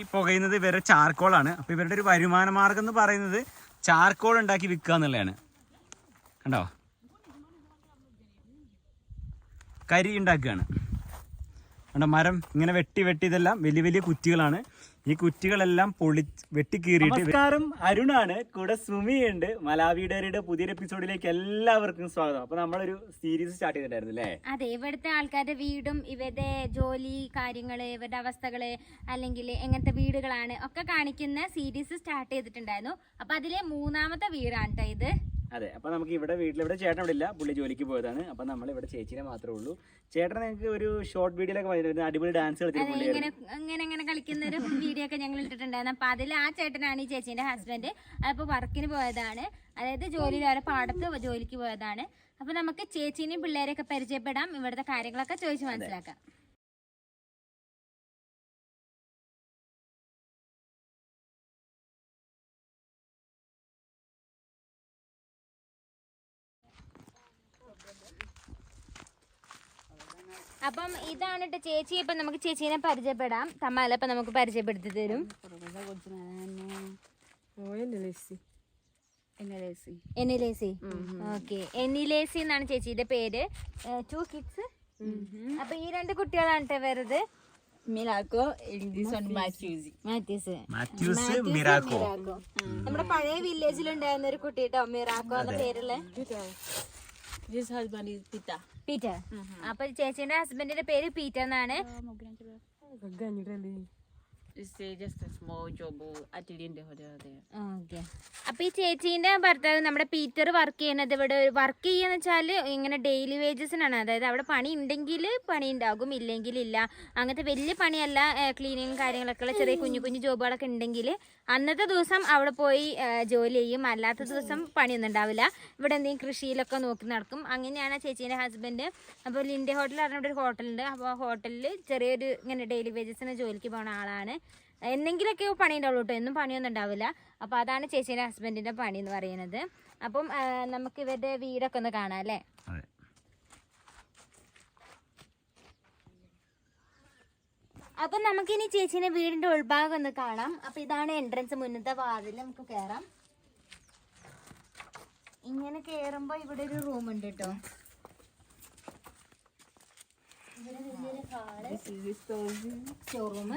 ഈ പുകയുന്നത് ഇവരുടെ ചാർക്കോളാണ്. അപ്പോൾ ഇവരുടെ ഒരു വരുമാന മാർഗം എന്ന് പറയുന്നത് ചാർക്കോൾ ഉണ്ടാക്കി വിൽക്കുക എന്നുള്ളതാണ്. കണ്ടോ? കരി ഉണ്ടാക്കുകയാണ്. കണ്ടോ? മരം ഇങ്ങനെ വെട്ടി വെട്ടി ഇതെല്ലാം വലിയ വലിയ കുറ്റികളാണ്. ഈ കുറ്റികളെല്ലാം പൊളി വെട്ടിക്കീറിയിട്ട് നമസ്കാരം. അരുണാണ്. കൂടെ സുമിയുണ്ട്. മലാവിഡേറിയുടെ പുതിയൊരു എപ്പിസോഡിലേക്ക് എല്ലാവർക്കും സ്വാഗതം. അപ്പൊ നമ്മളൊരു സീരീസ് സ്റ്റാർട്ട് ചെയ്തിട്ടുണ്ടായിരുന്നു അല്ലേ? അതെ ഇവിടുത്തെ ആൾക്കാരുടെ വീടും ഇവരുടെ ജോലി കാര്യങ്ങൾ ഇവരുടെ അവസ്ഥകൾ അല്ലെങ്കിൽ എങ്ങനത്തെ വീടുകളാണ് ഒക്കെ കാണിക്കുന്ന സീരീസ് സ്റ്റാർട്ട് ചെയ്തിട്ടുണ്ടായിരുന്നു. അപ്പൊ അതിലെ മൂന്നാമത്തെ വീടാണ് ട്ടോ ഇത്. അതെ അപ്പൊ നമുക്ക് ഇവിടെ വീട്ടിൽ ഇവിടെ ചേട്ടൻ ഇവിടെ ഇല്ല. പുള്ളി ജോലിക്ക് പോയതാണ്. അപ്പൊ നമ്മൾ ഇവിടെ ചേച്ചിനെ മാത്രമേ ഉള്ളൂ. ചേട്ടൻ നിങ്ങൾക്ക് ഒരു ഷോർട്ട് വീഡിയോയിലൊക്കെ വന്നിട്ടുണ്ട് അടിപൊളി ഡാൻസ് ഇങ്ങനെ ഇങ്ങനെ ഇങ്ങനെ കളിക്കുന്ന ഒരു വീഡിയോ ഒക്കെ ഞങ്ങൾ ഇട്ടിട്ടുണ്ടായിരുന്നു. അപ്പൊ അതിൽ ആ ചേട്ടനാണ് ഈ ചേച്ചിന്റെ ഹസ്ബൻഡ് അപ്പൊ വർക്കിന് പോയതാണ്. അതായത് ജോലിയിൽ അവരെ പാടത്ത് ജോലിക്ക് പോയതാണ്. അപ്പൊ നമുക്ക് ചേച്ചീനെയും പിള്ളേരെയൊക്കെ പരിചയപ്പെടാം. ഇവിടുത്തെ കാര്യങ്ങളൊക്കെ ചോദിച്ച് മനസ്സിലാക്കാം. അപ്പം ഇതാണ് ചേച്ചി. ഇപ്പൊ നമുക്ക് ചേച്ചീനെ പരിചയപ്പെടാം. തമ്മാല ഇപ്പൊ നമുക്ക് പരിചയപ്പെടുത്തി തരും. എനിലേസി ഓക്കെ. എനിലേസി എന്നാണ് ചേച്ചിയുടെ പേര്. ടു കിഡ്സ് അപ്പൊ ഈ രണ്ട് കുട്ടികളാണ് ട്ടോ വരുന്നത് മിറാക്കോ മാത്യൂസ്. മാത്യൂസ്. മിറാക്കോ നമ്മുടെ പഴയ വില്ലേജിൽ ഉണ്ടായിരുന്ന ഒരു കുട്ടി കേട്ടോ മിറാക്കോ എന്ന പേരുള്ള. This husband is Peter Peter അപ്പൊ ചേച്ചിയുടെ ഹസ്ബൻഡിന്റെ പേര് പീറ്റർ എന്നാണ്. അപ്പൊ ഈ ചേച്ചീന്റെ ഭർത്താവ് നമ്മുടെ പീറ്റർ വർക്ക് ചെയ്യുന്നത് ഇവിടെ വർക്ക് ചെയ്യാന്ന് വെച്ചാൽ ഇങ്ങനെ ഡെയിലി വേജസിനാണ് അതായത് അവിടെ പണി ഉണ്ടെങ്കിൽ പണി ഉണ്ടാകും ഇല്ലെങ്കിൽ ഇല്ല. അങ്ങനത്തെ വലിയ പണിയല്ല ക്ലീനിങ് കാര്യങ്ങളൊക്കെ ഉള്ള ചെറിയ കുഞ്ഞു കുഞ്ഞു ജോബുകളൊക്കെ ഉണ്ടെങ്കിൽ അന്നത്തെ ദിവസം അവിടെ പോയി ജോലി ചെയ്യും. അല്ലാത്ത ദിവസം പണിയൊന്നും ഉണ്ടാവില്ല. ഇവിടെ എന്തെങ്കിലും കൃഷിയിലൊക്കെ നോക്കി നടക്കും. അങ്ങനെയാണ് ചേച്ചീന്റെ ഹസ്ബൻഡ് അപ്പോൾ ലിൻഡെ ഹോട്ടൽ പറഞ്ഞ ഒരു ഹോട്ടലുണ്ട് അപ്പോൾ ഹോട്ടലിൽ ചെറിയൊരു ഇങ്ങനെ ഡെയിലി വേജസിന് ജോലിക്ക് പോകുന്ന ആളാണ്. എന്തെങ്കിലുമൊക്കെ പണി ഉണ്ടാവുള്ളൂ കേട്ടോ എന്നും പണിയൊന്നും ഉണ്ടാവില്ല. അപ്പോൾ അതാണ് ചേച്ചീന്റെ ഹസ്ബൻഡിന്റെ പണി എന്ന് പറയുന്നത്. അപ്പം നമുക്ക് ഇവരുടെ വീടൊക്കെ ഒന്ന് കാണാം അല്ലേ? അതെ. അപ്പൊ നമുക്കിനി ചേച്ചീനെ വീടിന്റെ ഉൾഭാഗം ഒന്ന് കാണാം. അപ്പൊ ഇതാണ് എൻട്രൻസ് മുന്നത്തെ വാതിൽ നമുക്ക് കയറാം ഇങ്ങനെ കയറുമ്പോൾ ഇവിടെ ഒരു റൂം ഉണ്ട് കേട്ടോ ഇവിടെ വലിയൊരു ഹാൾ. സ്റ്റോർ റൂം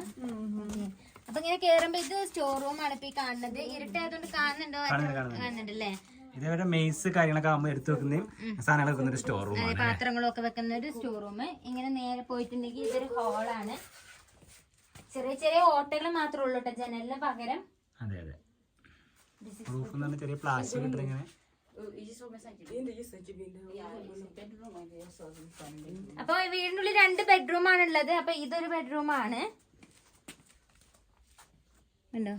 അപ്പൊ ഇങ്ങനെ കേറുമ്പോ ഇത് സ്റ്റോർ റൂം ആണ് ഇപ്പൊ ഈ കാണുന്നത്. ഇരുട്ടായതുകൊണ്ട് കാണുന്നുണ്ടോ കാണുന്നുണ്ട്, അല്ലേ കാണുന്നുണ്ടല്ലേ? ഇതേവരെ മെയ്സ് കാര്യങ്ങളൊക്കെ ആകുമ്പോൾ എടുത്തു വെക്കുന്നതും സാധനങ്ങൾ വെക്കുന്ന ഒരു സ്റ്റോർ റൂം പാത്രങ്ങളൊക്കെ പാത്രങ്ങളും വെക്കുന്ന ഒരു സ്റ്റോർ റൂം ഇങ്ങനെ നേരെ പോയിട്ടുണ്ടെങ്കിൽ ഇതൊരു ഹോളാണ് ചെറിയ ചെറിയ ഓട്ടകൾ മാത്രമേ ഉള്ളൂ കേട്ടോ ജനലിന് പകരം. അതെ അതെ. റൂഫ് എന്ന് പറഞ്ഞാൽ ചെറിയ പ്ലാസ്റ്റിക് ഇട്ടിട്ട് ഇങ്ങനെ. അപ്പൊ വീടിനുള്ളിൽ രണ്ട് ബെഡ്റൂം ആണ് ഉള്ളത് അപ്പൊ ഇതൊരു ബെഡ്റൂം ആണ്. അത്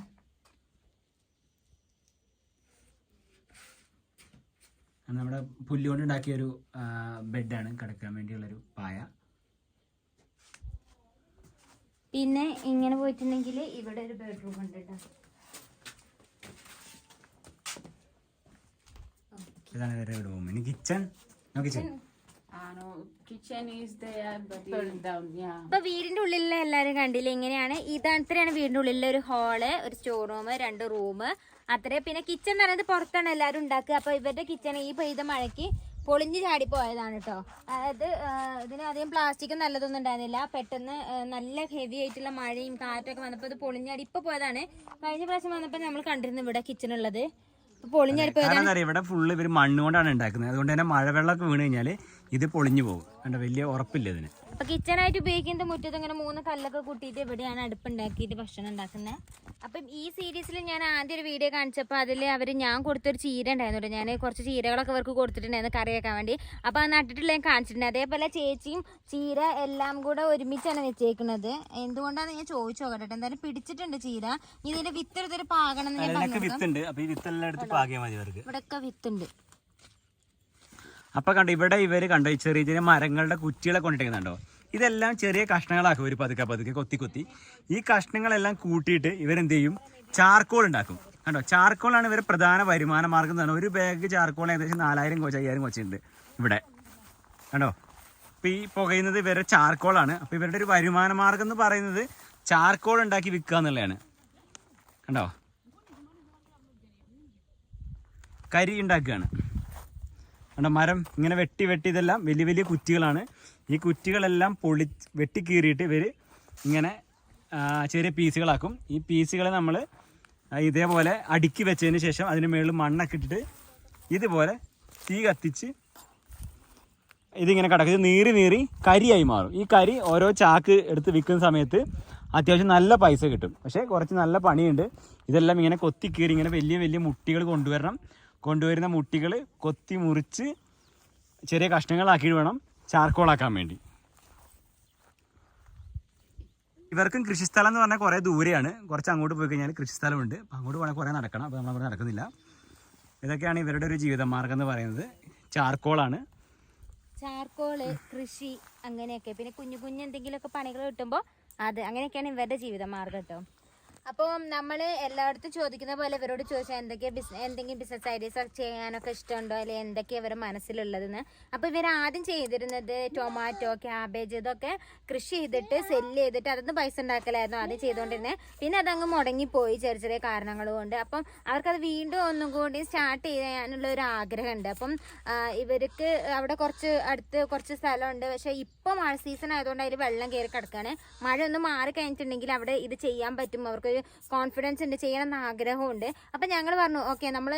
നമ്മുടെ പുല്ലുകൊണ്ട് ഉണ്ടാക്കിയ ഒരു ബെഡാണ്. കിടക്കാൻ വേണ്ടിയുള്ളൊരു പായ. പിന്നെ ഇങ്ങനെ പോയിട്ടുണ്ടെങ്കിൽ ഇവിടെ ഒരു ബെഡ്റൂം ഉണ്ട് കേട്ടോ ഇതാണ് ഇവരുടെ റൂം ഇനി kitchen kitchen Kitchen is there, but burned down. Yeah. അപ്പൊ വീടിന്റെ ഉള്ളിലെ എല്ലാരും കണ്ടില്ല ഇങ്ങനെയാണ്. ഇതത്രയാണ് വീടിന്റെ ഉള്ളിലെ ഒരു ഹാൾ ഒരു സ്റ്റോർ റൂം രണ്ട് റൂം അത്രേ പിന്നെ കിച്ചൺ എന്ന് പറയുന്നത് പുറത്താണ് എല്ലാരും ഉണ്ടാക്കുക. അപ്പൊ ഇവരുടെ കിച്ചൺ ഈ പെയ്ത മഴയ്ക്ക് പൊളിഞ്ഞു ചാടി പോയതാണ് കേട്ടോ അതായത് ഇതിന് അധികം പ്ലാസ്റ്റിക് നല്ലതൊന്നും ഉണ്ടായിരുന്നില്ല. പെട്ടെന്ന് നല്ല ഹെവി ആയിട്ടുള്ള മഴയും കാറ്റൊക്കെ വന്നപ്പോൾ ഇത് പൊളിഞ്ഞാടി ഇപ്പൊ പോയതാണ്. കഴിഞ്ഞ പ്രാവശ്യം വന്നപ്പോൾ നമ്മൾ കണ്ടിരുന്നു ഇവിടെ കിച്ചൺ ഉള്ളത്. ഇപ്പൊ പൊളിഞ്ഞാടി പോയതാണ് ഇവിടെ ഫുള്ള് ഇവർ മണ്ണുകൊണ്ടാണ് ഉണ്ടാക്കുന്നത്. അതുകൊണ്ട് തന്നെ മഴവെള്ളമൊക്കെ വീണ് കഴിഞ്ഞാൽ ഇത് പൊളിഞ്ഞു പോകും. കണ്ടോ വലിയ ഉറപ്പില്ല ഇതിന്. അപ്പൊ കിച്ചണായിട്ട് ഉപയോഗിക്കുന്നത് മുറ്റത്ത് ഇങ്ങനെ മൂന്ന് കല്ലൊക്കെ കൂട്ടിയിട്ട് ഇവിടെയാണ് അടുപ്പുണ്ടാക്കിയിട്ട് ഭക്ഷണം ഉണ്ടാക്കുന്നത് അപ്പം ഈ സീരീസിൽ ഞാൻ ആദ്യം ഒരു വീഡിയോ കാണിച്ചപ്പോൾ അതിൽ അവർ ഞാൻ കൊടുത്തൊരു ചീര ഉണ്ടായിരുന്നു ഞാൻ കുറച്ച് ചീരകളൊക്കെ അവർക്ക് കൊടുത്തിട്ടുണ്ടായിരുന്നു കറി വെക്കാൻ വേണ്ടി. അപ്പോൾ അത് നട്ടിട്ടുള്ള ഞാൻ കാണിച്ചിട്ടുണ്ട്. അതേപോലെ ചേച്ചിയും ചീര എല്ലാം കൂടെ ഒരുമിച്ചാണ് വെച്ചേക്കുന്നത്. എന്തുകൊണ്ടാണ് ഞാൻ ചോദിച്ചു നോക്കട്ടെ എന്തായാലും പിടിച്ചിട്ടുണ്ട് ചീര. ഇതിന്റെ വിത്ത് എടുത്തൊരു പാകണം വിത്തുണ്ട്. അപ്പൊ ഈ വിത്തെല്ലാം എടുത്ത് പാകിയാൽ മതി ഇവിടെയൊക്കെ വിത്തുണ്ട്. അപ്പൊ കണ്ടോ ഇവിടെ ഇവർ കണ്ടോ ചെറിയ ചെറിയ മരങ്ങളുടെ കുറ്റികളെ കൊണ്ടിട്ടേക്കുന്നുണ്ടോ ഇതെല്ലാം ചെറിയ കഷ്ണങ്ങളാക്കും ഒരു പതുക്കെ പതുക്കെ കൊത്തി കൊത്തി. ഈ കഷ്ണങ്ങളെല്ലാം കൂട്ടിയിട്ട് ഇവരെന്ത് ചെയ്യും ചാർക്കോൾ ഉണ്ടാക്കും. കണ്ടോ ചാർക്കോളാണ് ഇവരുടെ പ്രധാന വരുമാന മാർഗം പറഞ്ഞാൽ ഒരു ബാഗ് ചാർക്കോൾ ഏകദേശം നാലായിരം കോച്ച് അയ്യായിരം കോച്ചുണ്ട് ഇവിടെ. കണ്ടോ? അപ്പൊ ഈ പുകയുന്നത് ഇവരുടെ ചാർക്കോളാണ്. അപ്പൊ ഇവരുടെ ഒരു വരുമാന മാർഗം എന്ന് പറയുന്നത് ചാർക്കോൾ ഉണ്ടാക്കി വിൽക്കുക എന്നുള്ളതാണ്. കണ്ടോ? കരി ഉണ്ടാക്കുകയാണ്. കണ്ടോ മരം ഇങ്ങനെ വെട്ടി വെട്ടി ഇതെല്ലാം വലിയ വലിയ കുറ്റികളാണ്. ഈ കുറ്റികളെല്ലാം പൊളി വെട്ടി കീറിയിട്ട് ഇവർ ഇങ്ങനെ ചെറിയ പീസുകളാക്കും. ഈ പീസുകളെ നമ്മൾ ഇതേപോലെ അടുക്കി വെച്ചതിന് ശേഷം അതിന് മുകളിൽ മണ്ണൊക്കെ ഇട്ടിട്ട് ഇതുപോലെ തീ കത്തിച്ച് ഇതിങ്ങനെ കിടക്കും. ഇത് നീറി നീറി കരിയായി മാറും. ഈ കരി ഓരോ ചാക്ക് എടുത്ത് വിൽക്കുന്ന സമയത്ത് അത്യാവശ്യം നല്ല പൈസ കിട്ടും. പക്ഷേ കുറച്ച് നല്ല പണിയുണ്ട്. ഇതെല്ലാം ഇങ്ങനെ കൊത്തി കീറി ഇങ്ങനെ വലിയ വലിയ മുട്ടികൾ കൊണ്ടുവരണം. കൊണ്ടുവരുന്ന മുട്ടികൾ കൊത്തി മുറിച്ച് ചെറിയ കഷ്ണങ്ങളാക്കിയിട്ട് വേണം ചാർക്കോളാക്കാൻ വേണ്ടി. ഇവർക്കും കൃഷിസ്ഥലം എന്ന് പറഞ്ഞാൽ കുറേ ദൂരെയാണ്. കുറച്ച് അങ്ങോട്ട് പോയി കഴിഞ്ഞാൽ കൃഷിസ്ഥലമുണ്ട്. അപ്പോൾ അങ്ങോട്ട് പോകണമെങ്കിൽ കുറേ നടക്കണം. അപ്പോൾ നമ്മളവിടെ നടക്കുന്നില്ല. ഇതൊക്കെയാണ് ഇവരുടെ ഒരു ജീവിതമാർഗം എന്ന് പറയുന്നത്. ചാർക്കോളാണ്. ചാർക്കോൾ കൃഷി അങ്ങനെയൊക്കെ. പിന്നെ കുഞ്ഞു കുഞ്ഞു എന്തെങ്കിലുമൊക്കെ പണികൾ കിട്ടുമ്പോൾ അത് അങ്ങനെയൊക്കെയാണ് ഇവരുടെ ജീവിതമാർഗം കേട്ടോ. അപ്പോൾ നമ്മൾ എല്ലായിടത്തും ചോദിക്കുന്ന പോലെ ഇവരോട് ചോദിച്ചാൽ എന്തൊക്കെ ബിസിനസ് എന്തെങ്കിലും ബിസിനസ് ഐഡിയസ് ചെയ്യാനൊക്കെ ഇഷ്ടമുണ്ടോ? അല്ലെങ്കിൽ എന്തൊക്കെയാണ് ഇവരുടെ മനസ്സിലുള്ളതെന്ന്? അപ്പോൾ ഇവർ ആദ്യം ചെയ്തിരുന്നത് ടൊമാറ്റോ ക്യാബേജ് ഇതൊക്കെ കൃഷി ചെയ്തിട്ട് സെല്ല് ചെയ്തിട്ട് അതൊന്ന് പൈസ ഉണ്ടാക്കലായിരുന്നു ആദ്യം ചെയ്തുകൊണ്ടിരുന്നത് പിന്നെ അതങ്ങ് മുടങ്ങിപ്പോയി ചെറിയ ചെറിയ കാരണങ്ങൾ കൊണ്ട്. അപ്പം അവർക്കത് വീണ്ടും ഒന്നും കൂടി സ്റ്റാർട്ട് ചെയ്യാനുള്ള ഒരു ആഗ്രഹമുണ്ട്. അപ്പം ഇവർക്ക് അവിടെ കുറച്ച് അടുത്ത് കുറച്ച് സ്ഥലമുണ്ട്. പക്ഷേ ഇപ്പോൾ മഴ സീസൺ ആയതുകൊണ്ട് അതിൽ വെള്ളം കയറി കിടക്കുകയാണ് മഴ ഒന്ന് മാറി കഴിഞ്ഞിട്ടുണ്ടെങ്കിൽ അവിടെ ഇത് ചെയ്യാൻ പറ്റും. അവർക്കൊരു കോൺഫിഡൻസ് ഉണ്ട് ചെയ്യണം എന്ന് ആഗ്രഹമുണ്ട്. അപ്പം ഞങ്ങൾ പറഞ്ഞു ഓക്കെ നമ്മൾ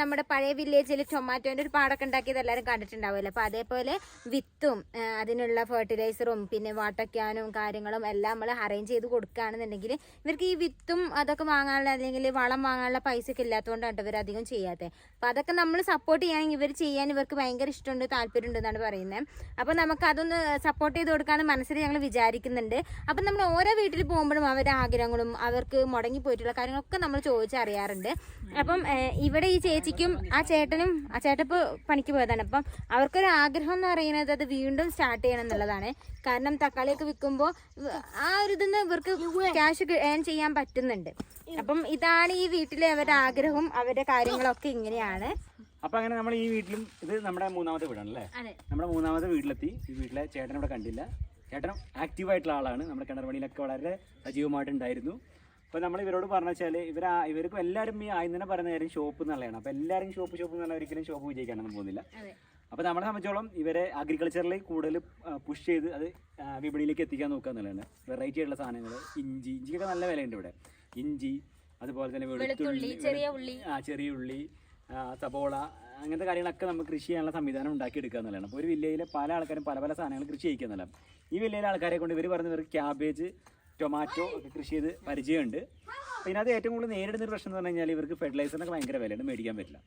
നമ്മുടെ പഴയ വില്ലേജിൽ ടൊമാറ്റോന്റെ ഒരു പാടൊക്കെ ഉണ്ടാക്കിയത് എല്ലാവരും കണ്ടിട്ടുണ്ടാവുമല്ലോ. അപ്പോൾ അതേപോലെ വിത്തും അതിനുള്ള ഫെർട്ടിലൈസറും പിന്നെ വാട്ടക്കാനും കാര്യങ്ങളും എല്ലാം നമ്മൾ അറേഞ്ച് ചെയ്ത് കൊടുക്കുകയാണെന്നുണ്ടെങ്കിൽ ഇവർക്ക് ഈ വിത്തും അതൊക്കെ വാങ്ങാനുള്ള അല്ലെങ്കിൽ വളം വാങ്ങാനുള്ള പൈസ ഒക്കെ ഇല്ലാത്തതുകൊണ്ടാണ് ഇവർ അധികം ചെയ്യാത്തത് അപ്പം അതൊക്കെ നമ്മൾ സപ്പോർട്ട് ചെയ്യുകയാണെങ്കിൽ ഇവർ ചെയ്യാൻ ഇവർക്ക് ഭയങ്കര ഇഷ്ടമുണ്ട് താല്പര്യമുണ്ട് എന്നാണ് പറയുന്നത്. അപ്പോൾ നമുക്ക് അതൊന്ന് സപ്പോർട്ട് ചെയ്ത് കൊടുക്കാമെന്ന് മനസ്സിൽ ഞങ്ങൾ വിചാരിക്കുന്നുണ്ട്. അപ്പം നമ്മൾ ഓരോ വീട്ടിൽ പോകുമ്പോഴും അവരുടെ ആഗ്രഹങ്ങളും അവർക്ക് മുടങ്ങി പോയിട്ടുള്ള കാര്യങ്ങളൊക്കെ നമ്മൾ ചോദിച്ചറിയാറുണ്ട്. അപ്പം ഇവിടെ ഈ ചേച്ചിക്കും ആ ചേട്ടനും ആ ചേട്ടപ്പ് പണിക്ക് പോയതാണ്. അപ്പം അവർക്കൊരു ആഗ്രഹം എന്ന് പറയുന്നത് അത് വീണ്ടും സ്റ്റാർട്ട് ചെയ്യണം എന്നുള്ളതാണ്. കാരണം തക്കാളിയൊക്കെ വിൽക്കുമ്പോൾ ആ ഒരു ഇതിന്ന് ഇവർക്ക് ക്യാഷ് ഏൺ ചെയ്യാൻ പറ്റുന്നുണ്ട്. അപ്പം ഇതാണ് ഈ വീട്ടിലെ അവരുടെ ആഗ്രഹവും അവരുടെ കാര്യങ്ങളൊക്കെ ഇങ്ങനെയാണ്. അപ്പൊ അങ്ങനെ നമ്മൾ ഈ വീട്ടിലും ഇത് നമ്മുടെ മൂന്നാമത്തെ വീടാണ് അല്ലേ? നമ്മുടെ മൂന്നാമത്തെ വീട്ടിലെത്തി. ഈ വീട്ടിലെ ചേട്ടൻ ഇവിടെ കണ്ടില്ല. ചേട്ടൻ ആക്റ്റീവ് ആയിട്ടുള്ള ആളാണ്. നമ്മുടെ കിണർ പണിയിലൊക്കെ വളരെ സജീവമായിട്ടുണ്ടായിരുന്നു അപ്പോൾ നമ്മൾ ഇവരോട് പറഞ്ഞു വെച്ചാൽ ഇവർ ഇവർക്കും എല്ലാവരും ഈ ആദ്യം തന്നെ പറയുന്ന കാര്യം ഷോപ്പ് എന്നുള്ളതാണ്. അപ്പോൾ എല്ലാവരും ഷോപ്പ് ഷോപ്പ് എന്ന് പറഞ്ഞാൽ ഒരിക്കലും ഷോപ്പ് വിജയിക്കാനൊന്നും പോകുന്നില്ല. അപ്പോൾ നമ്മളെ സംബന്ധിച്ചോളം ഇവരെ അഗ്രികൾച്ചറിൽ കൂടുതൽ പുഷ് ചെയ്ത് അത് വിപണിയിലേക്ക് എത്തിക്കാൻ നോക്കുക എന്നുള്ളതാണ്. വെറൈറ്റി ആയിട്ടുള്ള സാധനങ്ങൾ ഇഞ്ചി ഇഞ്ചിക്കൊക്കെ നല്ല വിലയുണ്ട് ഇവിടെ. ഇഞ്ചി അതുപോലെ തന്നെ വെളുത്തുള്ളി ചെറിയ ഉള്ളി. ആ ചെറിയ ഉള്ളി സബോള അങ്ങനത്തെ കാര്യങ്ങളൊക്കെ നമുക്ക് കൃഷി ചെയ്യാനുള്ള സംവിധാനം ഉണ്ടാക്കിയെടുക്കുക എന്നുള്ളതാണ്. അപ്പോൾ ഒരു വില്ലയിലെ പല ആൾക്കാരും പല പല സാധനങ്ങൾ കൃഷി ചെയ്യിക്കുക എന്നുള്ളതാണ്. ഈ വില്ലയിലെ ആൾക്കാരെ കൊണ്ട് ഇവർ പറഞ്ഞ ഇവർ ക്യാബേജ് ടൊമാറ്റോ ഒക്കെ കൃഷി ചെയ്ത് പരിചയമുണ്ട്. അതിനകത്ത് ഏറ്റവും കൂടുതൽ നേരിടുന്ന ഒരു പ്രശ്നം എന്ന് പറഞ്ഞു കഴിഞ്ഞാൽ ഇവർക്ക് ഫെർട്ടിലൈസറിനൊക്കെ ഭയങ്കര വിലയാണ് മേടിക്കാൻ പറ്റില്ല.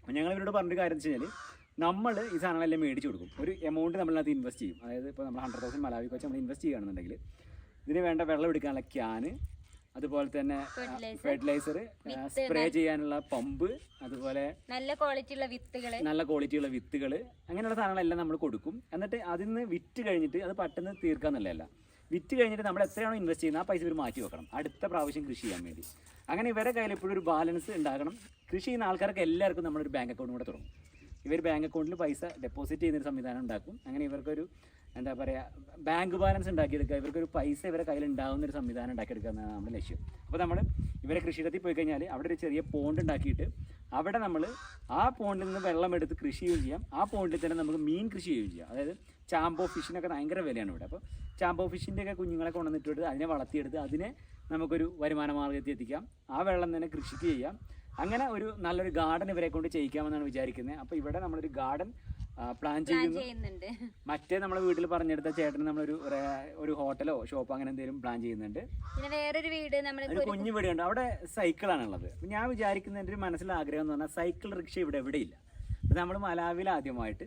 അപ്പോൾ ഞങ്ങൾ ഇവരോട് പറഞ്ഞൊരു കാര്യം എന്ന് വെച്ച് കഴിഞ്ഞാൽ നമ്മൾ ഈ സാധനങ്ങളെല്ലാം മേടിച്ച് കൊടുക്കും. ഒരു എമൗണ്ട് നമ്മളതിനകത്ത് ഇൻവെസ്റ്റ് ചെയ്യും. അതായത് ഇപ്പോൾ നമ്മൾ ഹൺഡ്രഡ് തൗസൻഡ് മലാവിക്ക് വെച്ച് നമ്മൾ ഇൻവെസ്റ്റ് ചെയ്യുകയാണെന്നുണ്ടെങ്കിൽ ഇതിന് വേണ്ട വെള്ളം എടുക്കാനുള്ള ക്യാന് അതുപോലെ തന്നെ ഫെർട്ടിലൈസർ സ്പ്രേ ചെയ്യാനുള്ള പമ്പ് അതുപോലെ നല്ല ക്വാളിറ്റിയുള്ള വിത്തുകൾ. നല്ല ക്വാളിറ്റിയുള്ള വിത്തുകൾ അങ്ങനെയുള്ള സാധനങ്ങളെല്ലാം നമ്മൾ കൊടുക്കും. എന്നിട്ട് അതിൽ നിന്ന് വിറ്റ് കഴിഞ്ഞിട്ട് അത് പെട്ടെന്ന് തീർക്കാന്നുള്ളതല്ല. വിറ്റ് കഴിഞ്ഞിട്ട് നമ്മൾ എത്രയാണോ ഇൻവെസ്റ്റ് ചെയ്യുന്നത് ആ പൈസ ഇവർ മാറ്റി വെക്കണം. അടുത്ത പ്രാവശ്യം കൃഷി ചെയ്യാൻ വേണ്ടി. അങ്ങനെ ഇവരുടെ കയ്യിൽ എപ്പോഴും ഒരു ബാലൻസ് ഉണ്ടാകണം. കൃഷി ചെയ്യുന്ന ആൾക്കാർക്ക് എല്ലാവർക്കും നമ്മളൊരു ബാങ്ക് അക്കൗണ്ട് കൂടെ തുടങ്ങും. ഇവർ ബാങ്ക് അക്കൗണ്ടിൽ പൈസ ഡെപ്പോസിറ്റ് ചെയ്യുന്നൊരു സംവിധാനം ഉണ്ടാക്കും. അങ്ങനെ ഇവർക്കൊരു എന്താ പറയുക ബാങ്ക് ബാലൻസ് ഉണ്ടാക്കിയെടുക്കുക. ഇവർക്കൊരു പൈസ ഇവരെ കയ്യിൽ ഉണ്ടാകുന്ന ഒരു സംവിധാനം ഉണ്ടാക്കിയെടുക്കുക എന്നാണ് നമ്മുടെ ലക്ഷ്യം. അപ്പോൾ നമ്മൾ ഇവരെ കൃഷിയിടത്തിൽ പോയി കഴിഞ്ഞാൽ അവിടെ ഒരു ചെറിയ പോണ്ട് ഉണ്ടാക്കിയിട്ട് അവിടെ നമ്മൾ ആ പോണ്ടിൽ നിന്ന് വെള്ളം എടുത്ത് കൃഷി ചെയ്യുകയും ചെയ്യാം. ആ പോണ്ടിൽ തന്നെ നമുക്ക് മീൻ കൃഷി ചെയ്യുകയും ചെയ്യാം. അതായത് ചാമ്പോ ഫിഷിനൊക്കെ ഭയങ്കര വിലയാണ് ഇവിടെ. അപ്പോൾ ചാമ്പോ ഫിഷിന്റെ ഒക്കെ കുഞ്ഞുങ്ങളെ കൊണ്ടുവന്നിട്ട് അതിനെ വളർത്തിയെടുത്ത് അതിനെ നമുക്കൊരു വരുമാന മാർഗത്തിൽ എത്തിക്കാം. ആ വെള്ളം തന്നെ കൃഷിക്ക് ചെയ്യാം. അങ്ങനെ ഒരു നല്ലൊരു ഗാർഡൻ ഇവരെ കൊണ്ട് ചെയ്യിക്കാമെന്നാണ് വിചാരിക്കുന്നത്. അപ്പോൾ ഇവിടെ നമ്മളൊരു ഗാർഡൻ പ്ലാൻ ചെയ്യുന്നു. ചെയ്യുന്നുണ്ട്. മറ്റേ നമ്മളെ വീട്ടിൽ പറഞ്ഞെടുത്ത ചേട്ടന് നമ്മളൊരു ഒരു- ഹോട്ടലോ ഷോപ്പോ അങ്ങനെ എന്തെങ്കിലും പ്ലാൻ ചെയ്യുന്നുണ്ട്. പിന്നെ വേറൊരു വീട് നമ്മൾ കുഞ്ഞു വീടുണ്ട്. അവിടെ സൈക്കിളാണുള്ളത്. ഞാൻ വിചാരിക്കുന്ന എന്റെ ഒരു മനസ്സിലാഗ്രഹം എന്ന് പറഞ്ഞാൽ സൈക്കിൾ റിക്ഷ ഇവിടെ എവിടെയില്ല. അപ്പം നമ്മൾ മലാവിൽ ആദ്യമായിട്ട്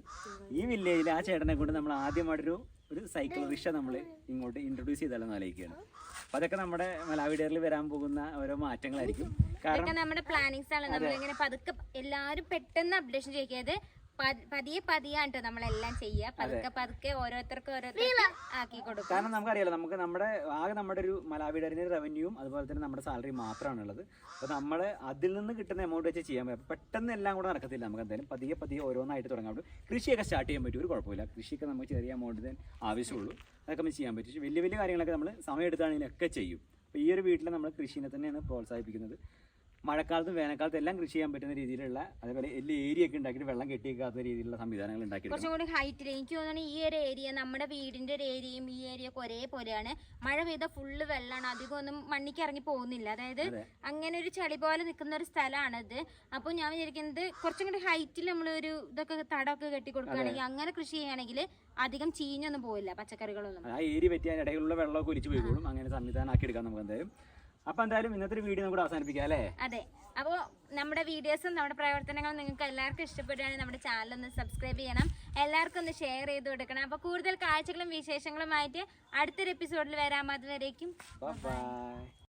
ഈ വില്ലേജിൽ ആ ചേട്ടനെ കൊണ്ട് നമ്മൾ ആദ്യമായിട്ടൊരു ഒരു സൈക്കിൾ റിക്ഷ നമ്മൾ ഇങ്ങോട്ട് ഇൻട്രൊഡ്യൂസ് ചെയ്താലെന്ന് ആലോചിക്കുകയാണ്. അപ്പം അതൊക്കെ നമ്മുടെ മലാവി ഡെയറിൽ വരാൻ പോകുന്ന ഓരോ മാറ്റങ്ങളായിരിക്കും. കാരണം നമ്മുടെ പ്ലാനിങ്സ് ആണ് പതുക്കെ എല്ലാവരും പെട്ടെന്ന് അപ്ഡേഷൻ പ- പതിയെ പതിയാണ് കേട്ടോ നമ്മളെല്ലാം ചെയ്യുക. പതുക്കെ പതുക്കെ ഓരോരുത്തർക്ക് ഓരോരുത്തർക്ക് ആക്കി കൊടുക്കും കാരണം നമുക്കറിയാലോ നമുക്ക് നമ്മുടെ ആകെ നമ്മുടെ ഒരു മലാവിടറിന് റവന്യൂവും അതുപോലെ തന്നെ നമ്മുടെ സാലറി മാത്രമാണ് ഉള്ളത് അപ്പോൾ നമ്മൾ അതിൽ നിന്ന് കിട്ടുന്ന എമൗണ്ട് വെച്ച് ചെയ്യാൻ പറ്റും പെട്ടെന്ന് എല്ലാം കൂടെ നടക്കത്തില്ല നമുക്ക് എന്തായാലും. പതിയെ പതിയെ ഓരോന്നായിട്ട് തുടങ്ങാൻ പറ്റും. കൃഷിയൊക്കെ സ്റ്റാർട്ട് ചെയ്യാൻ പറ്റും ഒരു കുഴപ്പമില്ല. കൃഷിയൊക്കെ നമുക്ക് ചെറിയ എമൗണ്ട് ആവശ്യമുള്ളൂ. അതൊക്കെ നമുക്ക് ചെയ്യാൻ പറ്റും. വലിയ വലിയ കാര്യങ്ങളൊക്കെ നമ്മൾ സമയം എടുത്താണെങ്കിലും ഒക്കെ ചെയ്യും. അപ്പോൾ ഈ ഒരു വീട്ടിൽ നമ്മൾ കൃഷിനെ തന്നെയാണ് പ്രോത്സാഹിപ്പിക്കുന്നത്. മഴക്കാലത്തും വേനൽക്കാലത്തും എല്ലാം കൃഷി ചെയ്യാൻ പറ്റുന്ന രീതിയിലുള്ള അതേപോലെ എല്ലാ ഏരിയ ഒക്കെ ഉണ്ടാക്കിയിട്ട് വെള്ളം കെട്ടിയേക്കാത്ത രീതിയിലുള്ള സംവിധാനങ്ങൾ ഉണ്ടാക്കി കുറച്ചും കൂടി ഹൈറ്റിൽ എനിക്ക് തോന്നുന്നു ഈ ഒരു ഏരിയ നമ്മുടെ വീടിന്റെ ഒരു ഏരിയയും ഈ ഏരിയ ഒക്കെ ഒരേപോലെയാണ് മഴ പെയ്ത ഫുള്ള് വെള്ളമാണ് അധികം ഒന്നും മണ്ണിക്ക് ഇറങ്ങി പോകുന്നില്ല. അതായത് അങ്ങനെ ഒരു ചളി പോലെ നിൽക്കുന്ന ഒരു സ്ഥലമാണിത്. അപ്പോൾ ഞാൻ വിചാരിക്കുന്നത് കുറച്ചും കൂടി ഹൈറ്റിൽ നമ്മൾ ഒരു ഇതൊക്കെ തടമൊക്കെ കെട്ടി കൊടുക്കുകയാണെങ്കിൽ അങ്ങനെ കൃഷി ചെയ്യുകയാണെങ്കിൽ അധികം ചീഞ്ഞൊന്നും പോവില്ല പച്ചക്കറികളൊന്നും. ആ ഏരി പറ്റിയ ഇടയിലുള്ള വെള്ളമൊക്കെ ഒലിച്ചു പോയിക്കോളും. അങ്ങനെ സംവിധാനം ആക്കി എടുക്കാം നമുക്ക് എന്തായാലും. അപ്പൊ എന്തായാലും ഇന്നത്തെ വീഡിയോ നമുക്ക് അവസാനിപ്പിക്കാം അല്ലേ? അതെ. അപ്പോൾ നമ്മുടെ വീഡിയോസും നമ്മുടെ പ്രവർത്തനങ്ങളും നിങ്ങൾക്ക് എല്ലാവർക്കും ഇഷ്ടപ്പെടുകയാണെങ്കിൽ നമ്മുടെ ചാനൽ ഒന്ന് സബ്സ്ക്രൈബ് ചെയ്യണം. എല്ലാവർക്കും ഒന്ന് ഷെയർ ചെയ്ത് കൊടുക്കണം. അപ്പോൾ കൂടുതൽ കാഴ്ചകളും വിശേഷങ്ങളുമായിട്ട് അടുത്തൊരു എപ്പിസോഡിൽ വരാം. അതുവരേക്കും